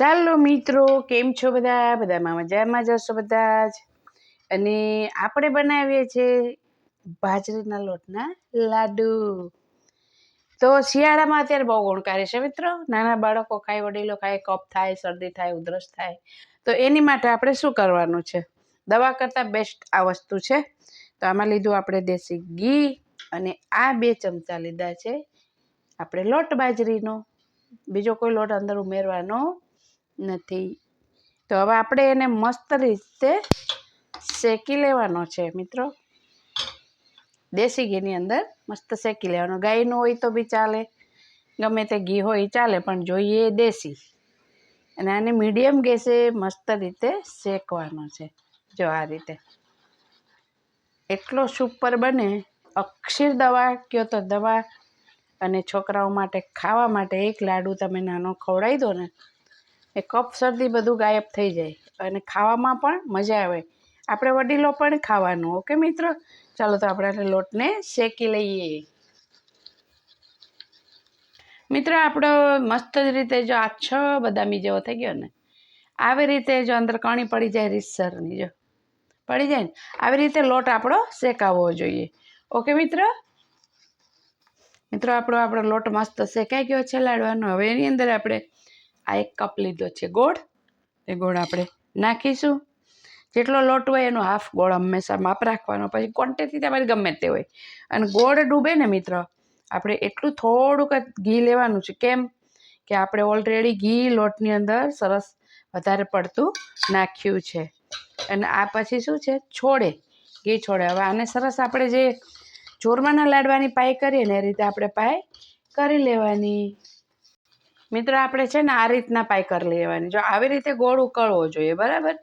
ચાલો મિત્રો, કેમ છો બધા? બધામાં મજામાં જશો બધા જ? અને આપણે બનાવીએ છીએ બાજરીના લોટના લાડુ. તો શિયાળામાં અત્યારે બહુ ગુણકારી છે મિત્રો. નાના બાળકો ખાય, વડીલો ખાય, કફ થાય, શરદી થાય, ઉધરસ થાય. તો એની માટે આપણે શું કરવાનું છે? દવા કરતાં બેસ્ટ આ વસ્તુ છે. તો આમાં લીધું આપણે દેશી ઘી અને આ બે ચમચા લીધા છે. આપણે લોટ બાજરીનો. બીજો કોઈ લોટ અંદર ઉમેરવાનો નથી. તો હવે આપણે એને મસ્ત રીતે શેકી લેવાનો છે મિત્રો. દેશી ઘીની અંદર મસ્ત શેકી લેવાનો. ગાયનું હોય તો બી ચાલે, ગમે તે ઘી હોય ચાલે, પણ જોઈએ દેશી. અને આને મીડિયમ ગેસે મસ્ત રીતે શેકવાનો છે, જો આ રીતે. એટલો સુપર બને, અક્ષીર દવા, કયો તો દવા. અને છોકરાઓ માટે, ખાવા માટે એક લાડુ તમે નાનો ખવડાવી દો ને એ કફ શરદી બધું ગાયબ થઈ જાય અને ખાવામાં પણ મજા આવે. આપણે વડીલો પણ ખાવાનું, ઓકે મિત્રો? ચાલો તો આપણે લોટને શેકી લઈએ. મિત્રો, આપણો મસ્ત જ રીતે જો આછો બદામી જેવો થઈ ગયો ને, આવી રીતે જો અંદર કણી પડી જાય રીતસરની જો, પડી જાય ને, આવી રીતે લોટ આપણો શેકાવવો જોઈએ. ઓકે મિત્ર? મિત્રો, આપણો આપણો લોટ મસ્ત શેકાઈ ગયો છે લાડવાનો. હવે એની અંદર આપણે આ એક કપ લીધો છે ગોળ. એ ગોળ આપણે નાખીશું. જેટલો લોટ હોય એનો હાફ ગોળ હંમેશા માપ રાખવાનો, પછી ક્વોન્ટિટી તમારી ગમે તે હોય. અને ગોળ ડૂબે ને મિત્ર, આપણે એટલું થોડુંક ઘી લેવાનું છે. કેમ કે આપણે ઓલરેડી ઘી લોટની અંદર સરસ વધારે પડતું નાખ્યું છે. અને આ પછી શું છે? છોડે, ઘી છોડે. હવે આને સરસ આપણે જે ચોરમાના લાડવાની પાય કરીએ ને, એ રીતે આપણે પાય કરી લેવાની. મિત્રો, આપણે છે ને આ રીતના પાય કરી લેવાની. જો આવી રીતે ગોળ ઉકળવો જોઈએ, બરાબર?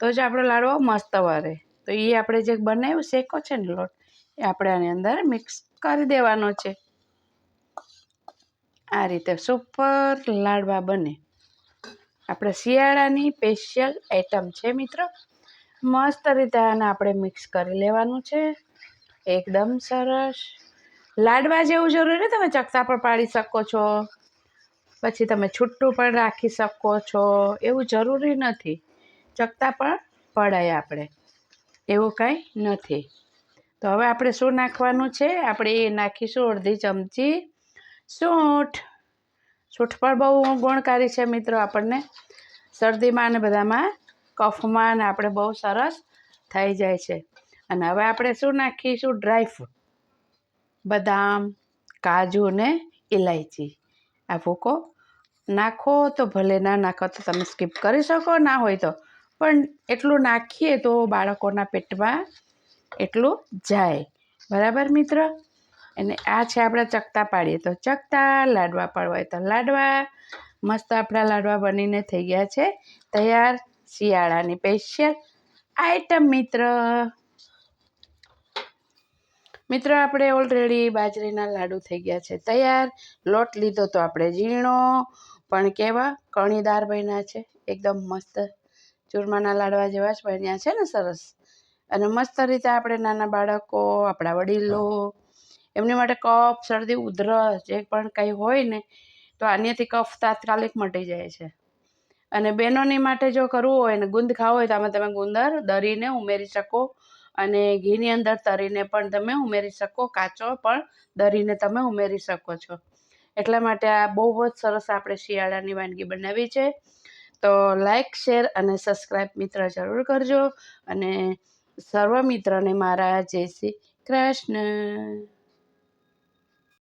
તો જ આપણો લાડવો મસ્ત વરે. તો એ આપણે જે બનાવ્યું, શેકો છે ને લોટ, એ આપણે આની અંદર મિક્સ કરી દેવાનો છે. આ રીતે સુપર લાડવા બને. આપણે શિયાળાની સ્પેશિયલ આઈટમ છે, મિત્રો. મસ્ત રીતે આને આપણે મિક્સ કરી લેવાનું છે. એકદમ સરસ. લાડવા જેવું જરૂરી તમે ચકતા પણ પાડી શકો છો. પછી તમે છૂટું પણ રાખી શકો છો. એવું જરૂરી નથી. ચકતા પણ પડાય આપણે. એવું કાંઈ નથી. તો હવે આપણે શું નાખવાનું છે? આપણે એ નાખીશું અડધી ચમચી સૂંઠ. સૂંઠ પણ બહુ ગુણકારી છે મિત્રો આપણને. શરદીમાં અને બધામાં કફમાં ને આપણે બહુ સરસ થઈ જાય છે. અને હવે આપણે શું નાખીશું? ડ્રાયફ્રૂટ. બદામ, કાજુ ને ઇલાયચી આ ભૂકો. નાખો તો ભલે ના નાખો તો તમે સ્કીપ કરી શકો, ના હોય તો. પણ એટલું નાખીએ તો બાળકોના પેટમાં એટલું જાય. બરાબર મિત્ર? અને આ છે આપણે ચકતા પાડીએ. તો ચકતા, લાડવા પાડવા તો લાડવા. મસ્ત આપણા લાડવા બનીને થઈ ગયા છે. તૈયાર શિયાળાની સ્પેશિયલ આઈટમ મિત્ર. મિત્રો, આપણે ઓલરેડી બાજરીના લાડુ થઈ ગયા છે. તૈયાર? લોટ લીધો તો આપણે ઝીણો. પણ કેવા? કણીદાર બન્યા છે. એકદમ મસ્ત ચૂરમાના લાડવા જેવા જ બન્યા છે ને, સરસ. અને મસ્ત રીતે આપણે નાના બાળકો, આપણા વડીલો, એમની માટે કફ શરદી, ઉધરસ, જે પણ કંઈ હોય ને, તો આનેથી કફ તાત્કાલિક મટી જાય છે. અને બહેનોની માટે જો કરવું હોય ને, ગુંદ ખાવો હોય તો આમાં તમે ગુંદર, દરીને ઉમેરી શકો. અને ઘીની અંદર તરીને પણ તમે ઉમેરી શકો, કાચો પણ દરીને તમે ઉમેરી શકો છો. એટલા માટે આ બહુ જ સરસ આપણે શિયાળાની વાનગી બનાવી છે. તો લાઇક શેર અને સબસ્ક્રાઈબ મિત્ર જરૂર કરજો. અને સર્વ મિત્રને મારા જય શ્રી કૃષ્ણ.